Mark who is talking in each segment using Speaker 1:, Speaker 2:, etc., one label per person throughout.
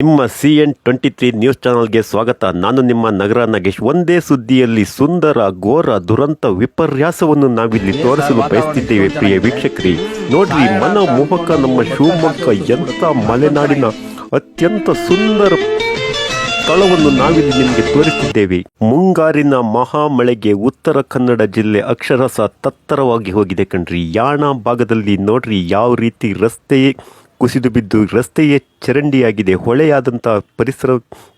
Speaker 1: ನಿಮ್ಮ C N twenty three news ಚಾನಲ್ಗೆ ಸ್ವಾಗತ. ನಾನು ನಿಮ್ಮ ನಗರ ನಾಗೇಶ್. ಒಂದೇ ಸುದ್ದಿಯಲ್ಲಿ ಸುಂದರ ಘೋರ ದುರಂತ ವಿಪರ್ಯಾಸವನ್ನು ನಾವಿಲ್ಲಿ ತೋರಿಸಲು ಬಯಸ್ತಿದ್ದೇವೆ ಪ್ರಿಯ ವೀಕ್ಷಕರಿ. ನೋಡ್ರಿ ಮನಮೋಹಕ ನಮ್ಮ ಶಿವಮೊಗ್ಗ ಎಂಥ ಮಲೆನಾಡಿನ ಅತ್ಯಂತ ಸುಂದರ ಸ್ಥಳವನ್ನು ನಾವಿಲ್ಲಿ ನಿಮಗೆ ತೋರಿಸಿದ್ದೇವೆ. ಮುಂಗಾರಿನ ಮಹಾಮಳೆಗೆ ಉತ್ತರ ಕನ್ನಡ ಜಿಲ್ಲೆ ಅಕ್ಷರಸ ತತ್ತರವಾಗಿ ಹೋಗಿದೆ ಕಣ್ರಿ. ಯಾಣ ಭಾಗದಲ್ಲಿ ನೋಡ್ರಿ ಯಾವ ರೀತಿ ರಸ್ತೆ ಕುಸಿದು ಬಿದ್ದು ರಸ್ತೆಯೇ ಚರಂಡಿಯಾಗಿದೆ. ಹೊಳೆಯಾದಂಥ ಪರಿಸರ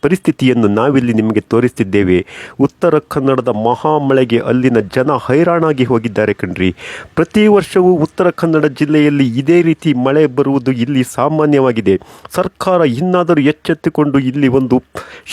Speaker 1: ಪರಿಸ್ಥಿತಿಯನ್ನು ನಾವಿಲ್ಲಿ ನಿಮಗೆ ತೋರಿಸ್ತಿದ್ದೇವೆ. ಉತ್ತರ ಕನ್ನಡದ ಮಹಾಮಳೆಗೆ ಅಲ್ಲಿನ ಜನ ಹೈರಾಣಾಗಿ ಹೋಗಿದ್ದಾರೆ ಕಣ್ರಿ. ಪ್ರತಿ ವರ್ಷವೂ ಉತ್ತರ ಕನ್ನಡ ಜಿಲ್ಲೆಯಲ್ಲಿ ಇದೇ ರೀತಿ ಮಳೆ ಬರುವುದು ಇಲ್ಲಿ ಸಾಮಾನ್ಯವಾಗಿದೆ. ಸರ್ಕಾರ ಇನ್ನಾದರೂ ಎಚ್ಚೆತ್ತುಕೊಂಡು ಇಲ್ಲಿ ಒಂದು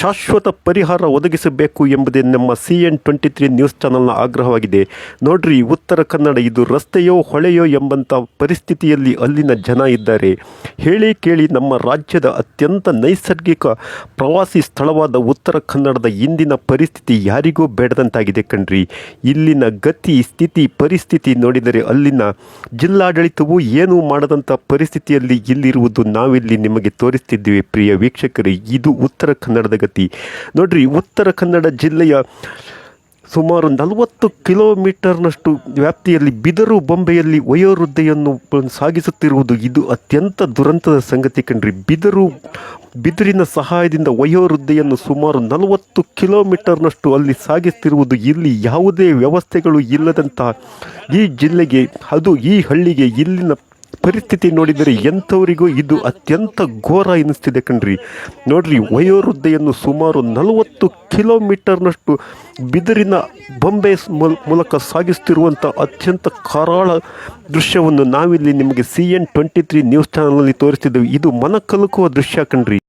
Speaker 1: ಶಾಶ್ವತ ಪರಿಹಾರ ಒದಗಿಸಬೇಕು ಎಂಬುದೇ ನಮ್ಮ C N twenty three news ಚಾನಲ್ನ ಆಗ್ರಹವಾಗಿದೆ. ನೋಡ್ರಿ, ಉತ್ತರ ಕನ್ನಡ ಇದು ರಸ್ತೆಯೋ ಹೊಳೆಯೋ ಎಂಬಂಥ ಪರಿಸ್ಥಿತಿಯಲ್ಲಿ ಅಲ್ಲಿನ ಜನ ಇದ್ದಾರೆ. ಹೇಳಿ ಕೇಳಿ ನಮ್ಮ ರಾಜ್ಯದ ಅತ್ಯಂತ ನೈಸರ್ಗಿಕ ಪ್ರವಾಸಿ ಸ್ಥಳವಾದ ಉತ್ತರ ಕನ್ನಡದ ಇಂದಿನ ಪರಿಸ್ಥಿತಿ ಯಾರಿಗೂ ಬೇಡದಂತಾಗಿದೆ ಕಣ್ರಿ. ಇಲ್ಲಿನ ಗತಿ, ಸ್ಥಿತಿ, ಪರಿಸ್ಥಿತಿ ನೋಡಿದರೆ ಅಲ್ಲಿನ ಜಿಲ್ಲಾಡಳಿತವು ಏನೂ ಮಾಡದಂಥ ಪರಿಸ್ಥಿತಿಯಲ್ಲಿ ಇಲ್ಲಿರುವುದು ನಾವಿಲ್ಲಿ ನಿಮಗೆ ತೋರಿಸ್ತಿದ್ದೀವಿ ಪ್ರಿಯ ವೀಕ್ಷಕರೇ. ಇದು ಉತ್ತರ ಕನ್ನಡದ ಗತಿ. ನೋಡ್ರಿ, ಉತ್ತರ ಕನ್ನಡ ಜಿಲ್ಲೆಯ ಸುಮಾರು ನಲವತ್ತು ಕಿಲೋಮೀಟರ್ನಷ್ಟು ವ್ಯಾಪ್ತಿಯಲ್ಲಿ ಬಿದರು ಬೊಂಬೆಯಲ್ಲಿ ವಯೋವೃದ್ಧೆಯನ್ನು ಸಾಗಿಸುತ್ತಿರುವುದು ಇದು ಅತ್ಯಂತ ದುರಂತದ ಸಂಗತಿ ಕಣ್ರಿ. ಬಿದರು, ಬಿದಿರಿನ ಸಹಾಯದಿಂದ ವಯೋವೃದ್ಧೆಯನ್ನು ಸುಮಾರು ನಲವತ್ತು ಕಿಲೋಮೀಟರ್ನಷ್ಟು ಅಲ್ಲಿ ಸಾಗಿಸ್ತಿರುವುದು ಇಲ್ಲಿ ಯಾವುದೇ ವ್ಯವಸ್ಥೆಗಳು ಇಲ್ಲದಂತಹ ಈ ಜಿಲ್ಲೆಗೆ, ಅದು ಈ ಹಳ್ಳಿಗೆ ಇಲ್ಲಿನ ಪರಿಸ್ಥಿತಿ ನೋಡಿದರೆ ಎಂಥವರಿಗೂ ಇದು ಅತ್ಯಂತ ಘೋರ ಎನಿಸ್ತಿದೆ ಕಣ್ರಿ. ನೋಡ್ರಿ, ವಯೋವೃದ್ಧೆಯನ್ನು ಸುಮಾರು ನಲವತ್ತು ಕಿಲೋಮೀಟರ್ನಷ್ಟು ಬಿದಿರಿನ ಬೊಂಬೆ ಮೂಲಕ ಸಾಗಿಸ್ತಿರುವಂಥ ಅತ್ಯಂತ ಕರಾಳ ದೃಶ್ಯವನ್ನು ನಾವಿಲ್ಲಿ ನಿಮಗೆ C N twenty three news ಚಾನಲ್ನಲ್ಲಿ ತೋರಿಸ್ತಿದ್ದೇವೆ. ಇದು ಮನಕಲುಕುವ ದೃಶ್ಯ ಕಣ್ರಿ.